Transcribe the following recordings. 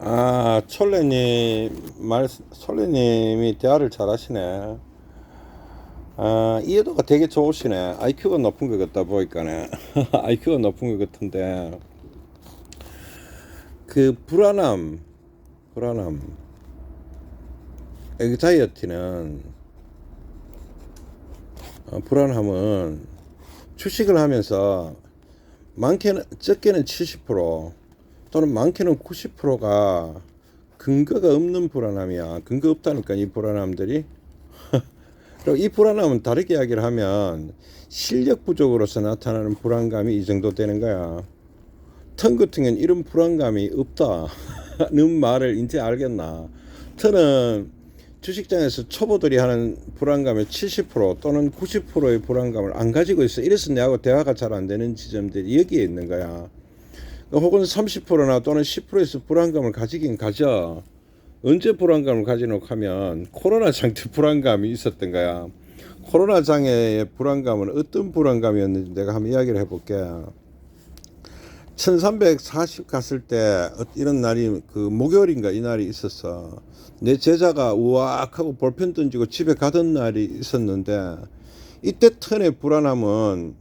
아, 철래님, 말, 철래님이 대화를 잘 하시네. 아, 이해도가 되게 좋으시네. IQ가 높은 것 같다 보니까네. IQ가 높은 것 같은데. 그, 불안함, 불안함. 앵자이어티는, 어, 불안함은 주식을 하면서 많게는, 적게는 70%, 또는 많게는 90%가 근거가 없는 불안함이야. 근거 없다니까 이 불안함들이. 그리고 이 불안함은 다르게 이야기를 하면 실력 부족으로서 나타나는 불안감이 이 정도 되는 거야. 턴 같은 경우는 이런 불안감이 없다는 말을 이제 알겠나. 턴은 주식장에서 초보들이 하는 불안감의 70% 또는 90%의 불안감을 안 가지고 있어. 이래서 내하고 대화가 잘 안 되는 지점들이 여기에 있는 거야. 혹은 30%나 또는 10%에서 불안감을 가지긴 가져. 언제 불안감을 가지놓고 하면 코로나 장때 불안감이 있었던 거야. 코로나 장애의 불안감은 어떤 불안감이었는지 내가 한번 이야기를 해볼게. 1340 갔을 때 어- 이런 날이 그 목요일인가 이 날이 있었어. 내 제자가 우악하고 볼펜 던지고 집에 가던 날이 있었는데 이때 턴의 불안함은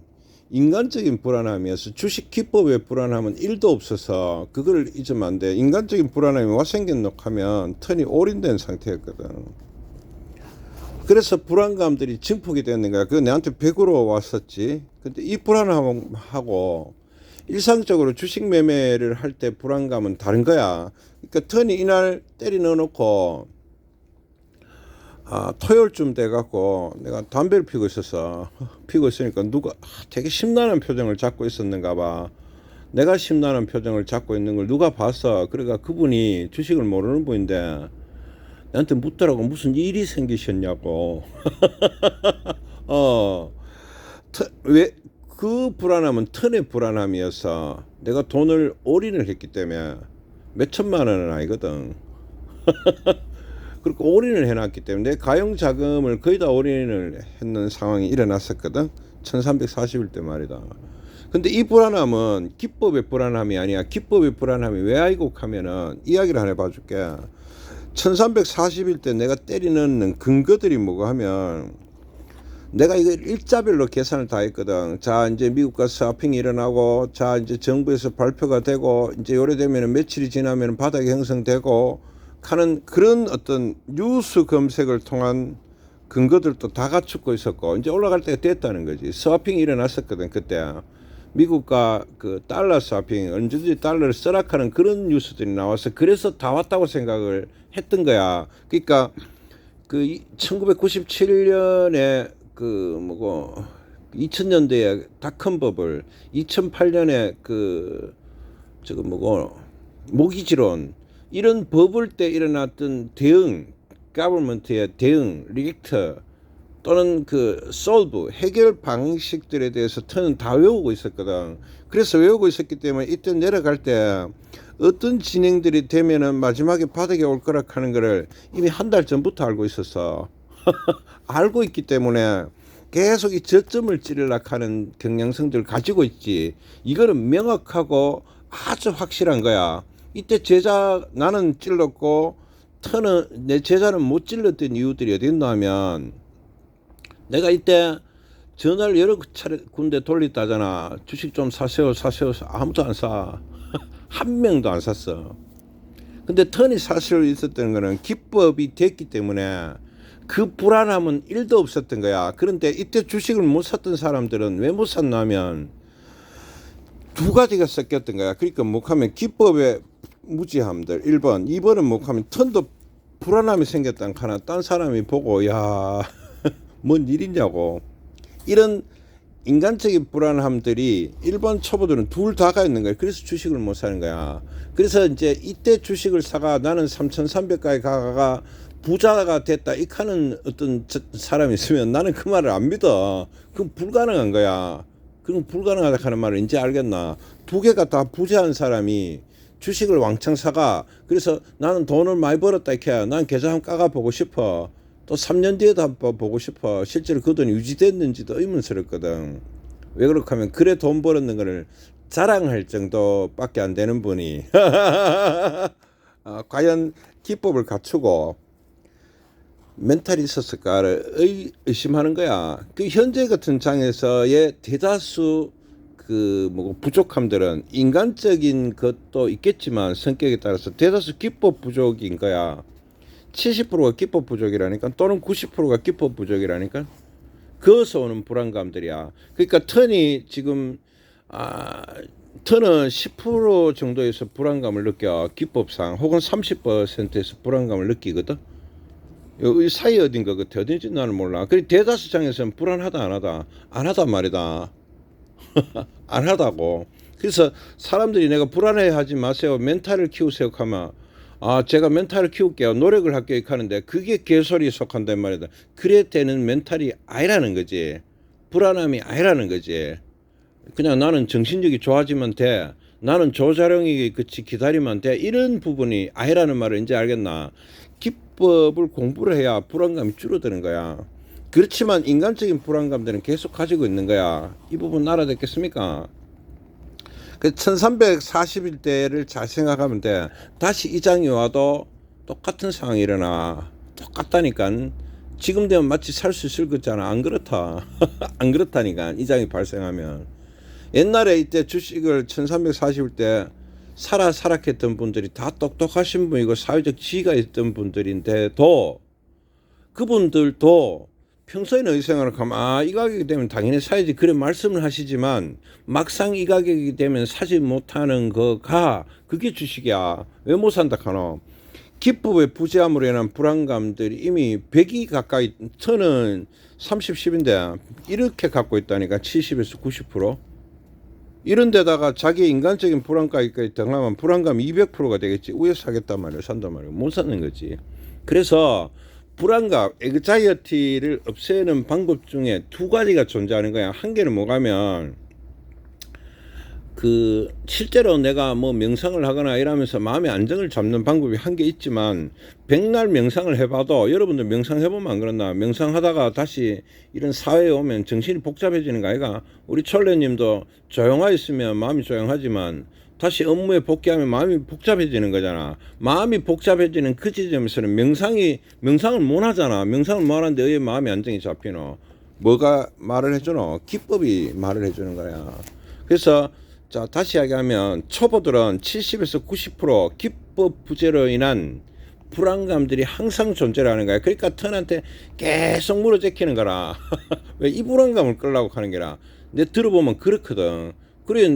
인간적인 불안함이어서 주식 기법의 불안함은 1도 없어서 그걸 잊으면 안 돼. 인간적인 불안함이 와 생겼노 하면 턴이 올인된 상태였거든. 그래서 불안감들이 증폭이 되는 거야. 그거 내한테 100으로 왔었지. 근데 이 불안함하고 일상적으로 주식 매매를 할 때 불안감은 다른 거야. 그러니까 턴이 이날 때리 넣어놓고 아, 토요일쯤 돼갖고 내가 담배를 피고 있었어. 피고 있으니까 누가 아, 되게 심란한 표정을 잡고 있었는가 봐. 내가 심란한 표정을 잡고 있는 걸 누가 봤어. 그러니까 그분이 주식을 모르는 분인데 나한테 묻더라고 무슨 일이 생기셨냐고. 어, 왜그 불안함은 턴의 불안함이어서 내가 돈을 올인을 했기 때문에 몇 천만 원은 아니거든. 그리고 올인을 해놨기 때문에 내 가용 자금을 거의 다 올인을 했는 상황이 일어났었거든. 1341때 말이다. 근데 이 불안함은 기법의 불안함이 아니야. 기법의 불안함이 왜 아이곡하면은 이야기를 하나 봐줄게. 1341때 내가 때리 넣는 근거들이 뭐가 하면 내가 이거 일자별로 계산을 다 했거든. 자, 이제 미국 가서 서핑이 일어나고, 자, 이제 정부에서 발표가 되고, 이제 요래 되면 며칠이 지나면 바닥이 형성되고, 하는 그런 어떤 뉴스 검색을 통한 근거들도 다 갖추고 있었고, 이제 올라갈 때가 됐다는 거지. 서핑이 일어났었거든, 그때. 미국과 그 달러 서핑, 언제든지 달러를 쓰락하는 그런 뉴스들이 나와서 그래서 다 왔다고 생각을 했던 거야. 그러니까 그 1997년에 그 뭐고 2000년대에 닷컴 버블, 2008년에 그 저거 뭐고 모기지론 이런 버블 때 일어났던 대응, 가버먼트의 대응, 리액터 또는 그 솔브 해결 방식들에 대해서 터는 다 외우고 있었거든. 그래서 외우고 있었기 때문에 이때 내려갈 때 어떤 진행들이 되면은 마지막에 바닥에 올 거라 하는 거를 이미 한 달 전부터 알고 있었어. 알고 있기 때문에 계속 이 저점을 찌르려 하는 경향성들을 가지고 있지. 이거는 명확하고 아주 확실한 거야. 이때 제자 나는 찔렀고 터는 내 제자는 못 찔렀던 이유들이 어디 있나 하면 내가 이때 전화를 여러 차례 군데 돌렸다잖아. 주식 좀 사세요, 사세요. 아무도 안 사. 한 명도 안 샀어. 근데 턴이 사실 있었던 거는 기법이 됐기 때문에 그 불안함은 일도 없었던 거야. 그런데 이때 주식을 못 샀던 사람들은 왜 못 샀냐면 두 가지가 섞였던 거야. 그러니까 뭐하면 기법의 무지함들 1번, 2번은 뭐하면 턴도 불안함이 생겼다는 하나 딴 사람이 보고 야 뭔 일이냐고 이런 인간적인 불안함들이 일반 초보들은 둘 다가 있는 거야. 그래서 주식을 못 사는 거야. 그래서 이제 이때 주식을 사가 나는 3,300까지 가가 부자가 됐다. 이 하는 어떤 저- 사람이 있으면 나는 그 말을 안 믿어. 그건 불가능한 거야. 그럼 불가능하다 하는 말을 이제 알겠나. 두 개가 다 부자한 사람이 주식을 왕창 사가. 그래서 나는 돈을 많이 벌었다 이렇게. 난 계좌 한번 까가 보고 싶어. 또 3년 뒤에도 한번 보고 싶어. 실제로 그 돈이 유지됐는지도 의문스럽거든. 왜 그렇게 하면 그래 돈 벌었는 거를 자랑할 정도밖에 안 되는 분이 어, 과연 기법을 갖추고 멘탈이 있었을까를 의, 의심하는 거야. 그 현재 같은 장에서의 대다수 그 뭐 부족함들은 인간적인 것도 있겠지만 성격에 따라서 대다수 기법 부족인 거야. 70%가 기법 부족이라니까 또는 90%가 기법 부족이라니까 그어서 오는 불안감들이야. 그러니까 턴이 지금 아 턴은 10% 정도에서 불안감을 느껴 기법상 혹은 30%에서 불안감을 느끼거든. 이 사이 어딘가 같아 어딘지 나는 몰라. 그리고 대다수 장에서는 불안하다 안 하다 안 하다 말이다. 안 하다고. 그래서 사람들이 내가 불안해하지 마세요. 멘탈을 키우세요. 하면 아 제가 멘탈을 키울게요. 노력을 할게요. 하는데 그게 개소리에 속한단 말이다. 그래 되는 멘탈이 아니라는 거지. 불안함이 아니라는 거지. 그냥 나는 정신력이 좋아지면 돼. 나는 조자룡이 그치 기다리면 돼. 이런 부분이 아니라는 말을 이제 알겠나. 기법을 공부를 해야 불안감이 줄어드는 거야. 그렇지만 인간적인 불안감들은 계속 가지고 있는 거야. 이 부분 알아듣겠습니까? 그 1341대를 잘 생각하면 돼. 다시 이 장이 와도 똑같은 상황이 일어나. 똑같다니까. 지금 되면 마치 살 수 있을 거잖아. 안 그렇다. 안 그렇다니까. 이 장이 발생하면. 옛날에 이때 주식을 1341대 살아 살았했던 분들이 다 똑똑하신 분이고 사회적 지위가 있던 분들인데도 그분들도 평소에는 의생활을 하면 아 이 가격이 되면 당연히 사야지. 그래 말씀을 하시지만 막상 이 가격이 되면 사지 못하는 거가 그게 주식이야. 왜 못 산다 카노? 기법의 부재함으로 인한 불안감들이 이미 100이 가까이 저는 30, 10인데 이렇게 갖고 있다니까 70에서 90% 이런 데다가 자기 인간적인 불안감까지 더하면 불안감 200%가 되겠지. 위에 사겠단 말이야 산단 말이야. 못 사는 거지. 그래서 불안감, 엑자이어티를 없애는 방법 중에 두 가지가 존재하는 거야. 한 개는 뭐가면 그 실제로 내가 뭐 명상을 하거나 이러면서 마음의 안정을 잡는 방법이 한개 있지만 백날 명상을 해봐도 여러분들 명상 해보면 안 그렇나 명상하다가 다시 이런 사회에 오면 정신이 복잡해지는 거 아이가 우리 철래님도 조용하 있으면 마음이 조용하지만 다시 업무에 복귀하면 마음이 복잡해지는 거잖아. 마음이 복잡해지는 그 지점에서는 명상이 명상을 못 하잖아. 명상을 못 하는데 왜 마음의 안정이 잡히노? 뭐가 말을 해주노? 기법이 말을 해주는 거야. 그래서 자 다시 이야기하면 초보들은 70에서 90% 기법 부재로 인한 불안감들이 항상 존재하는 거야. 그러니까 턴한테 계속 물어제키는 거라. 왜 이 불안감을 끌라고 하는 게라. 내 들어보면 그렇거든.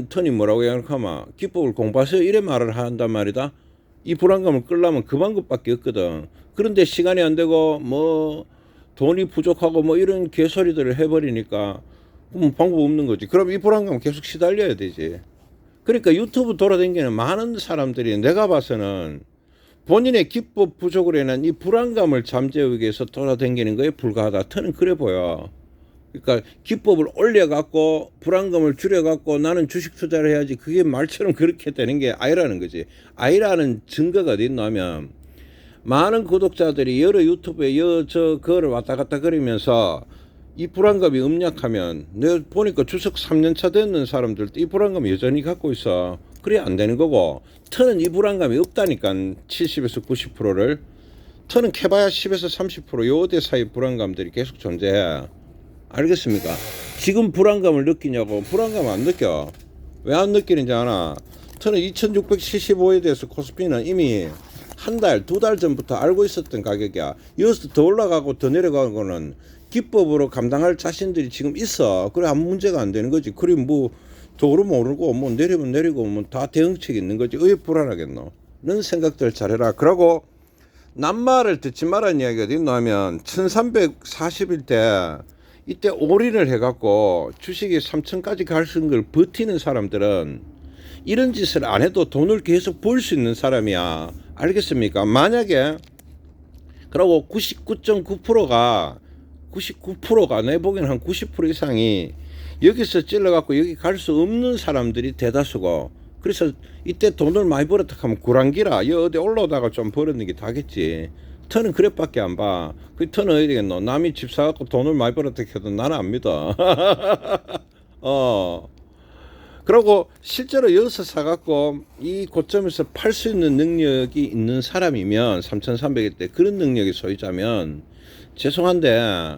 턴이 뭐라고 생각하면 기법을 공부하세요 이래 말을 한단 말이다. 이 불안감을 끌려면 그 방법밖에 없거든. 그런데 시간이 안 되고 뭐 돈이 부족하고 뭐 이런 개소리들을 해버리니까 그럼 방법 없는 거지. 그럼 이 불안감 계속 시달려야 되지. 그러니까 유튜브 돌아다니는 많은 사람들이 내가 봐서는 본인의 기법 부족으로 인한 이 불안감을 잠재우기 위해서 돌아다니는 거에 불과하다. 터는 그래 보여. 그러니까 기법을 올려갖고 불안감을 줄여갖고 나는 주식 투자를 해야지 그게 말처럼 그렇게 되는 게 아니라는 거지. 아니라는 증거가 있냐면 많은 구독자들이 여러 유튜브에 여저 그거를 왔다 갔다 그리면서 이 불안감이 음약하면 내가 보니까 주석 3년차 됐는 사람들도 이 불안감 여전히 갖고 있어. 그래 안 되는 거고 터는 이 불안감이 없다니까 70에서 90%를 터는 캐봐야 10에서 30% 요대 사이 불안감들이 계속 존재해. 알겠습니까? 지금 불안감을 느끼냐고 불안감 안 느껴. 왜 안 느끼는지 아나? 저는 2675에 대해서 코스피는 이미 한 달, 두 달 전부터 알고 있었던 가격이야. 여기서 더 올라가고 더 내려가는 거는 기법으로 감당할 자신들이 지금 있어. 그래 아무 문제가 안 되는 거지. 그래 뭐더 오르면 오르고 뭐 내리면 내리고 뭐 다 대응책이 있는 거지. 왜 불안하겠노? 는 생각들 잘해라. 그러고 낱말을 듣지 말라는 이야기가 어디 있노 하면 1341대 이때 올인을 해갖고 주식이 3천까지 갈 수 있는 걸 버티는 사람들은 이런 짓을 안 해도 돈을 계속 벌 수 있는 사람이야. 알겠습니까? 만약에 그러고 99.9%가 99%가 내 보기에는 한90% 이상이 여기서 찔러갖고 여기 갈 수 없는 사람들이 대다수고 그래서 이때 돈을 많이 벌었다 하면 구랑기라 여 어디 올라오다가 좀 벌었는 게 다겠지. 터는 그래밖에 안 봐. 그 터는 어디 되겠노? 남이 집 사갖고 돈을 많이 벌었다 해도 나는 안 믿어. 어. 그리고 실제로 여기서 사갖고 이 고점에서 팔 수 있는 능력이 있는 사람이면 3,300일 때 그런 능력의 소유자면 죄송한데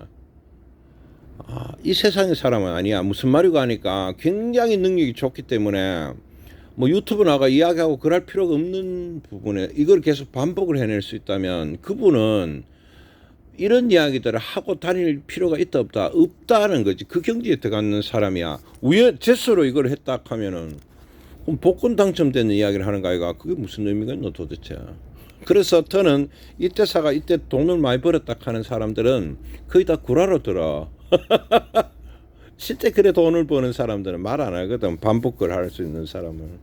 아, 이 세상의 사람은 아니야. 무슨 말이고 하니까 굉장히 능력이 좋기 때문에 뭐 유튜브 나가 이야기하고 그럴 필요가 없는 부분에 이걸 계속 반복을 해낼 수 있다면 그분은 이런 이야기들을 하고 다닐 필요가 있다 없다 없다는 거지. 그 경지에 들어가는 사람이야. 우연 제스로 이걸 했다 하면은 그럼 복권 당첨되는 이야기를 하는 거 아이가? 그게 무슨 의미가 있노 도대체? 그래서 저는 이때 사가 이때 돈을 많이 벌었다 하는 사람들은 거의 다 구라로 들어 실제 그래 돈을 버는 사람들은 말 안 하거든 반복을 할 수 있는 사람은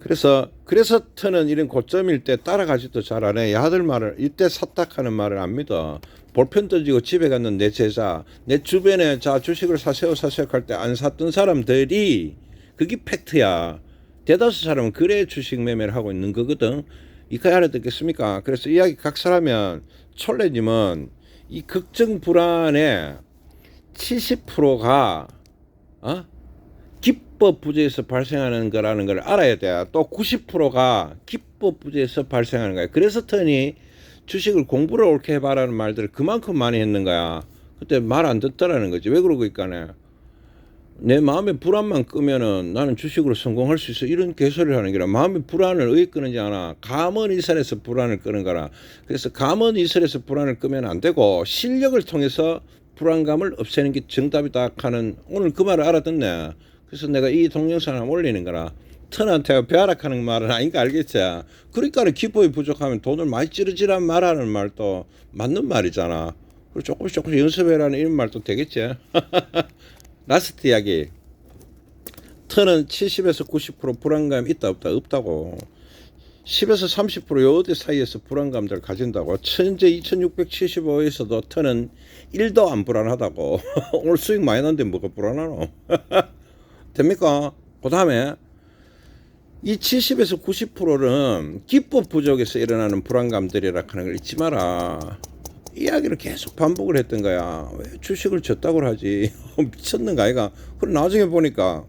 그래서 그래서 저는 이런 고점일 때 따라가지도 잘 안 해. 야들 말을 이때 샀다 하는 말을 안 믿어. 볼펜 던지고 집에 갔는 내 제자, 내 주변에 자 주식을 사세요 사세요 할 때 안 샀던 사람들이 그게 팩트야. 대다수 사람은 그래 주식 매매를 하고 있는 거거든. 이까지 알아듣겠습니까? 그래서 이야기 각설하면 촐레님은 이 걱정 불안에 70%가 어? 기법 부재에서 발생하는 거라는 걸 알아야 돼. 또 90%가 기법 부재에서 발생하는 거야. 그래서 터니 주식을 공부를 옳게 해봐라는 말들을 그만큼 많이 했는 거야. 그때 말 안 듣더라는 거지. 왜 그러고 있까네. 내 마음에 불안만 끄면은 나는 주식으로 성공할 수 있어. 이런 개소리를 하는 거라. 마음의 불안을 왜 끄는지 아나. 감언 이설에서 불안을 끄는 거라. 그래서 감언 이설에서 불안을 끄면 안 되고 실력을 통해서 불안감을 없애는 게 정답이다 하는 오늘 그 말을 알아듣네. 그래서 내가 이 동영상을 올리는 거라. 턴한테 배하락하는 말은 아닌가 알겠지? 그러니까 기법이 부족하면 돈을 많이 찌르지란 말하는 말도 맞는 말이잖아. 그리고 조금씩 조금씩 연습해라는 이런 말도 되겠지? 라스트 이야기. 턴은 70에서 90% 불안감이 있다 없다 없다고. 10에서 30%요 어디 사이에서 불안감들을 가진다고. 천재 2675에서도 턴은 1도 안 불안하다고. 오늘 수익 많이 났는데 뭐가 불안하노? 됩니까? 그 다음에 이 70에서 90%는 기법 부족에서 일어나는 불안감들이라 하는 걸 잊지 마라. 이야기를 계속 반복을 했던 거야. 왜 주식을 졌다고 하지? 미쳤는가 아이가? 그럼 나중에 보니까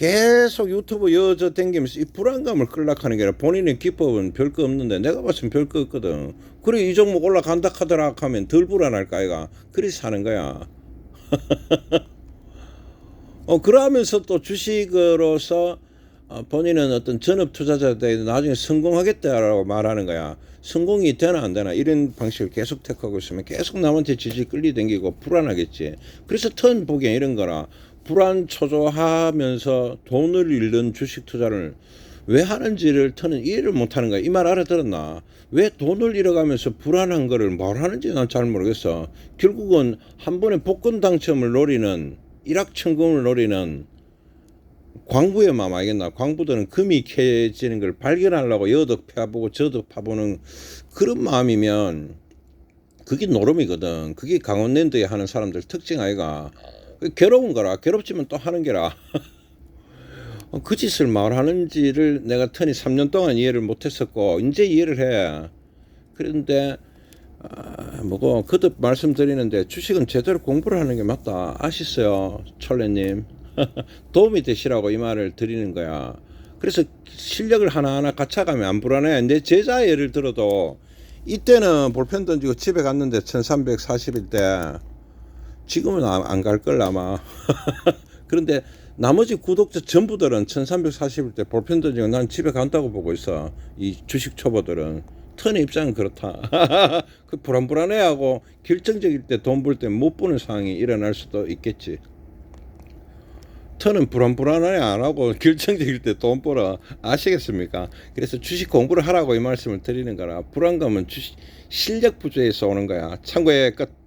계속 유튜브 여저 댕기면서 이 불안감을 끌락하는 게 아니라 본인의 기법은 별거 없는데 내가 봤으면 별거 없거든. 그래 이 종목 올라간다 하더라 하면 덜 불안할까 아이가? 그래서 사는 거야. 어 그러면서 또 주식으로서 어, 본인은 어떤 전업 투자자들 나중에 성공하겠다라고 말하는 거야. 성공이 되나 안 되나 이런 방식을 계속 택하고 있으면 계속 남한테 지지 끌리 댕기고 불안하겠지. 그래서 턴 보기엔 이런 거라. 불안 초조하면서 돈을 잃는 주식 투자를 왜 하는지를 터는 이해를 못하는 거야. 이 말 알아들었나? 왜 돈을 잃어가면서 불안한 거를 뭘 하는지 난 잘 모르겠어. 결국은 한 번에 복권 당첨을 노리는 일확천금을 노리는 광부의 마음 알겠나? 광부들은 금이 캐지는 걸 발견하려고 여덕 파보고 저덕 파보는 그런 마음이면 그게 노름이거든. 그게 강원랜드에 하는 사람들 특징 아이가. 괴로운 거라. 괴롭지만 또 하는 게라. 어, 그 짓을 말하는지를 내가 터니 3년 동안 이해를 못했었고 이제 이해를 해. 그런데 아, 뭐고 거듭 말씀드리는데 주식은 제대로 공부를 하는 게 맞다. 아시어요, 철래님. 도움이 되시라고 이 말을 드리는 거야. 그래서 실력을 하나하나 갖춰가면 안 불안해. 내 제자 예를 들어도 이때는 볼펜 던지고 집에 갔는데 1340일 때 지금은 안 갈걸 아마. 그런데 나머지 구독자 전부들은 1340일 때 볼펜 던지고 난 집에 간다고 보고 있어. 이 주식 초보들은. 턴의 입장은 그렇다. 그 불안불안해하고 결정적일 때 돈 벌 때 못 버는 상황이 일어날 수도 있겠지. 턴은 불안불안해 안 하고 결정적일 때 돈 벌어 아시겠습니까? 그래서 주식 공부를 하라고 이 말씀을 드리는 거라 불안감은 주식 실력 부재에서 오는 거야. 참고의 끝.